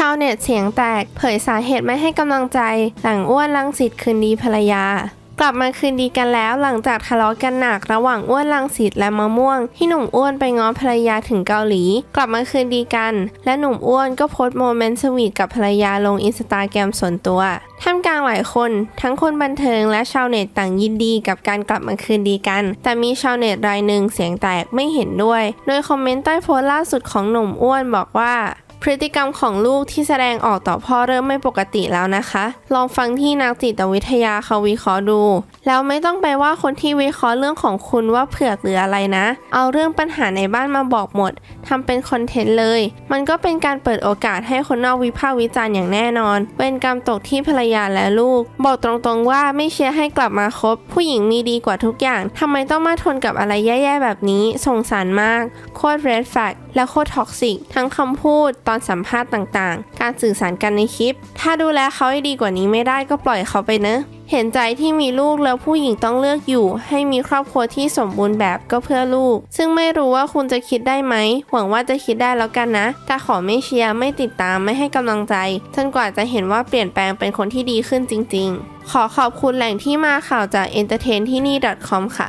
ชาวเน็ตเสียงแตก เผยสาเหตุไม่ให้กำลังใจ หลังอ้วนลังสิตคืนดีภรรยากลับมาคืนดีกันแล้วหลังจากทะเลาะกันหนักระหว่างอ้วนลังสิตและมะม่วง ที่หนุ่มอ้วนไปง้อภรรยาถึงเกาหลี กลับมาคืนดีกัน และหนุ่มอ้วนก็โพสต์โมเมนต์สวีทกับภรรยาลงอินสตาแกรมส่วนตัวท่ามกลางหลายคน ทั้งคนบันเทิงและชาวเน็ตต่างยินดีกับการกลับมาคืนดีกัน แต่มีชาวเน็ตรายหนึ่งเสียงแตกไม่เห็นด้วย โดยคอมเมนต์ใต้โพสต์ล่าสุดของหนุ่มอ้วนบอกว่า พฤติกรรมของลูกที่แสดงออกต่อพ่อเริ่มไม่ปกติแล้วนะคะ ลองฟังที่นักจิตวิทยาเขาวิเคราะห์ดู แล้วไม่ต้องไปว่าคนที่วิเคราะห์เรื่องของคุณว่าเผือกหรืออะไรนะ เอาเรื่องปัญหาในบ้านมาบอกหมดทำเป็นคอนเทนต์เลย มันก็เป็นการเปิดโอกาสให้คนนอกวิพากษ์วิจารณ์อย่างแน่นอนเป็นกรรมตกที่ภรรยาและลูก บอกตรงๆว่าไม่เชียร์ให้กลับมาคบ ผู้หญิงมีดีกว่าทุกอย่างทำไมต้องมาทนกับอะไรแย่ๆแบบนี้สงสารมาก โคตร red flag และโคตรท็อกซิกทั้งคำพูดตอนสัมภาษณ์ต่างๆ การสื่อสารกันในคลิป ถ้าดูแลเขาให้ดีกว่านี้ไม่ได้ก็ปล่อยเขาไปเนอะ เห็นใจที่มีลูกแล้วผู้หญิงต้องเลือกอยู่ ให้มีครอบครัวที่สมบูรณ์แบบก็เพื่อลูก ซึ่งไม่รู้ว่าคุณจะคิดได้ไหม หวังว่าจะคิดได้แล้วกันนะ แต่ขอไม่เชียร์ไม่ติดตามไม่ให้กำลังใจจนกว่าจะเห็นว่าเปลี่ยนแปลงเป็นคนที่ดีขึ้นจริง ๆ ขอขอบคุณแหล่งที่มาข่าวจาก entertain ที่นี่ .com ค่ะ